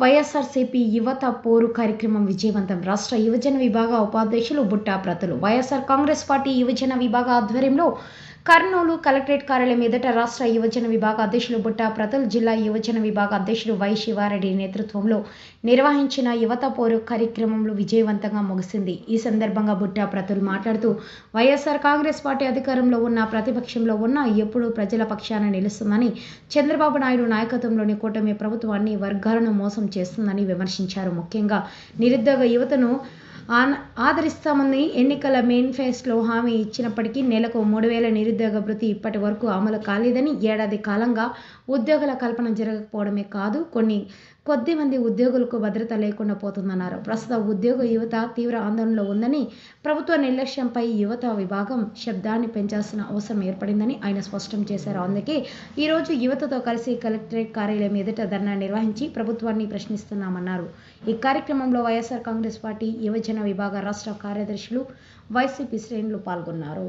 వైఎస్ఆర్సీపీ యువత పోరు కార్యక్రమం విజయవంతం. రాష్ట్ర యువజన విభాగ ఉపాధ్యక్షులు బుట్టా ప్రతులు. వైఎస్ఆర్ కాంగ్రెస్ పార్టీ యువజన విభాగ ఆధ్వర్యంలో కర్నూలు కలెక్టరేట్ కార్యాలయం ఎదుట రాష్ట్ర యువజన విభాగ అధ్యక్షులు బుట్టా ప్రతుల్ జిల్లా యువజన విభాగ అధ్యక్షుడు వై శివారెడ్డి నేతృత్వంలో నిర్వహించిన యువత పోరు కార్యక్రమంలో విజయవంతంగా ముగిసింది. ఈ సందర్భంగా బుట్టా ప్రతుల్ మాట్లాడుతూ వైఎస్ఆర్ కాంగ్రెస్ పార్టీ అధికారంలో ఉన్న ప్రతిపక్షంలో ఉన్న ఎప్పుడూ ప్రజల పక్షాన నిలుస్తుందని చంద్రబాబు నాయుడు నాయకత్వంలోని కూటమి ప్రభుత్వాన్ని వర్గాలను మోసం చేస్తుందని విమర్శించారు. ముఖ్యంగా నిరుద్యోగ యువతను ఆన ఆదరిస్తామని ఎన్నికల మేనిఫెస్టోలో హామీ ఇచ్చినప్పటికీ నెలకు మూడు వేల నిరుద్యోగ భృతి ఇప్పటి వరకు అమలు కాలేదని ఏడాది కాలంగా ఉద్యోగాల కల్పన జరగకపోవడమే కాదు కొన్ని కొద్ది మంది ఉద్యోగులకు భద్రత లేకుండా పోతుందన్నారు. ప్రస్తుత ఉద్యోగ యువత తీవ్ర ఆందోళనలో ఉందని ప్రభుత్వ నిర్లక్ష్యంపై యువత విభాగం శబ్దాన్ని పెంచాల్సిన అవసరం ఏర్పడిందని ఆయన స్పష్టం చేశారు. అందుకే ఈరోజు యువతతో కలిసి కలెక్టరేట్ కార్యాలయం ఎదుట ధర్నా నిర్వహించి ప్రభుత్వాన్ని ప్రశ్నిస్తున్నామన్నారు. ఈ కార్యక్రమంలో వైఎస్ఆర్ కాంగ్రెస్ పార్టీ యువజన విభాగ రాష్ట్ర కార్యదర్శులు వైసీపీ శ్రేణులు పాల్గొన్నారు.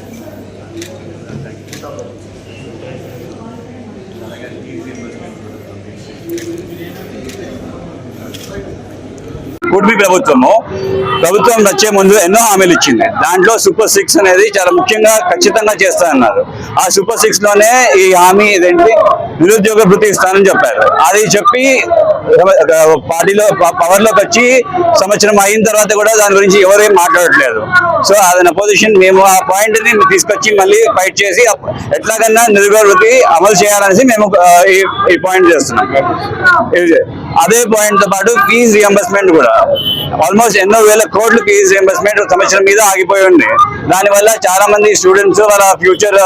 కూటమి ప్రభుత్వము. ప్రభుత్వం వచ్చే ముందు ఎన్నో హామీలు ఇచ్చింది. దాంట్లో సూపర్ సిక్స్ అనేది చాలా ముఖ్యంగా ఖచ్చితంగా చేస్తానన్నారు ఆ సూపర్ సిక్స్లోనే ఈ హామీ ఇదేంటి? నిరుద్యోగ భృతి ఇస్తానని చెప్పారు. అది చెప్పి పార్టీలో పవర్లోకి వచ్చి సంవత్సరం అయిన తర్వాత కూడా దాని గురించి ఎవరు మాట్లాడట్లేదు. సో అది పొజిషన్ మేము ఆ పాయింట్ని తీసుకొచ్చి మళ్ళీ ఫైట్ చేసి ఎట్లాగన్నా నిరుద్యోగ అమలు చేయాలనేసి మేము ఈ- ఈ పాయింట్ చేస్తున్నాం. ఇది- అదే పాయింట్తో పాటు ఫీజు రియంబర్స్మెంట్ కూడా. ఆల్మోస్ట్ ఎన్నో వేల కోట్లు ఫీజు రియంబర్స్మెంట్ సంవత్సరం మీద ఆగిపోయి ఉంది. దానివల్ల చాలా మంది స్టూడెంట్స్ వాళ్ళ ఫ్యూచర్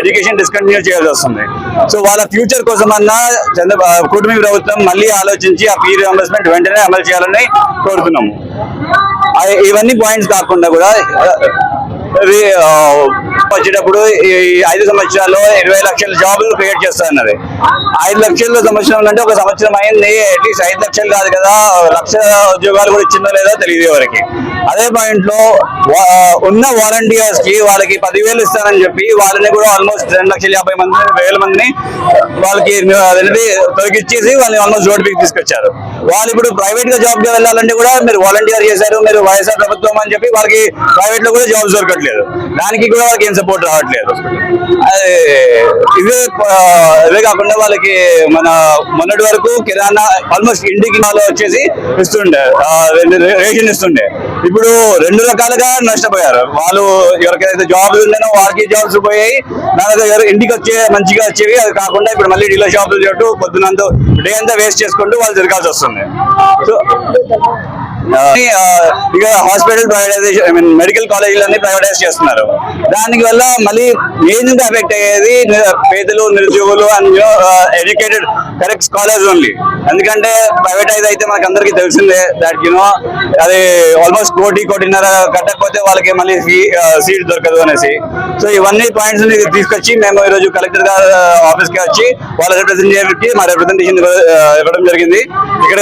ఎడ్యుకేషన్ డిస్కంటిన్యూ చేయాల్సి వస్తుంది. సో వాళ్ళ ఫ్యూచర్ కోసం అన్నా చంద్ర కూటమి ప్రభుత్వం మళ్ళీ ఆలోచించి ఆ ఫీ రియంబర్స్మెంట్ వెంటనే అమలు చేయాలని కోరుతున్నాము. ఇవన్నీ పాయింట్స్ కాకుండా కూడా వచ్చేటప్పుడు ఈ ఐదు సంవత్సరాల్లో ఇరవై లక్షల జాబులు క్రియేట్ చేస్తారన్నది ఐదు లక్షల సంవత్సరం అంటే ఒక సంవత్సరం అయింది అట్లీస్ట్ ఐదు లక్షలు కాదు కదా లక్ష ఉద్యోగాలు కూడా ఇచ్చిందో లేదో తెలియదు ఎవరికి. అదే పాయింట్లో ఉన్న వాలంటీర్స్కి వాళ్ళకి పదివేలు ఇస్తారని చెప్పి వాళ్ళని కూడా ఆల్మోస్ట్ రెండు లక్షల యాభై మంది వేల మందిని వాళ్ళకి అదేంటి తొలగిచ్చేసి వాళ్ళని ఆల్మోస్ట్ రోడ్డుకి తీసుకొచ్చారు. వాళ్ళు ఇప్పుడు ప్రైవేట్గా జాబ్గా వెళ్ళాలంటే కూడా మీరు వాలంటీర్ చేశారు మీరు వైఎస్ఆర్ ప్రభుత్వం అని చెప్పి వాళ్ళకి ప్రైవేట్లో కూడా జాబ్స్ దొరకట్లేదు. దానికి కూడా వాళ్ళకి ఏం సపోర్ట్ రావట్లేదు. ఇవే ఇవే కాకుండా వాళ్ళకి మన మొన్నటి వరకు కిరాణా ఆల్మోస్ట్ ఇంటికి వాళ్ళు వచ్చేసి ఇస్తుండే రేషన్ ఇస్తుండే. ఇప్పుడు రెండు రకాలుగా నష్టపోయారు. వాళ్ళు ఎవరికైతే జాబ్లు ఉన్నాయో వాళ్ళకి జాబ్స్ పోయాయి. దాని ఇంటికి వచ్చే మంచిగా వచ్చేవి. అది కాకుండా ఇప్పుడు మళ్ళీ డీలర్ షాపులు చేయటం పొద్దునంతా డే అంతా వేస్ట్ చేసుకుంటూ వాళ్ళు తిరగాల్సి వస్తుంది. సో ఇక hospital privatization I mean medical కాలేజీలన్నీ privatize చేస్తున్నారు. దానికి వల్ల మళ్ళీ ఏంటంటే అఫెక్ట్ ఎఫెక్ట్ అయ్యేది? పేదలు నిరుద్యోగులు and educated correct scholars only ఎందుకంటే ప్రైవేటైజ్ అయితే మనకు అందరికీ తెలిసిందే దాట్ యూనో అది ఆల్మోస్ట్ కోటి కోటిన్నర కట్టకపోతే వాళ్ళకి మళ్ళీ సీట్ దొరకదు అనేసి. సో ఇవన్నీ పాయింట్స్ తీసుకొచ్చి మేము ఈరోజు కలెక్టర్ గారు ఆఫీస్కి వచ్చి వాళ్ళ రిప్రజెంటేటివ్కి మా రిప్రజెంటేషన్ ఇవ్వడం జరిగింది. ఇక్కడ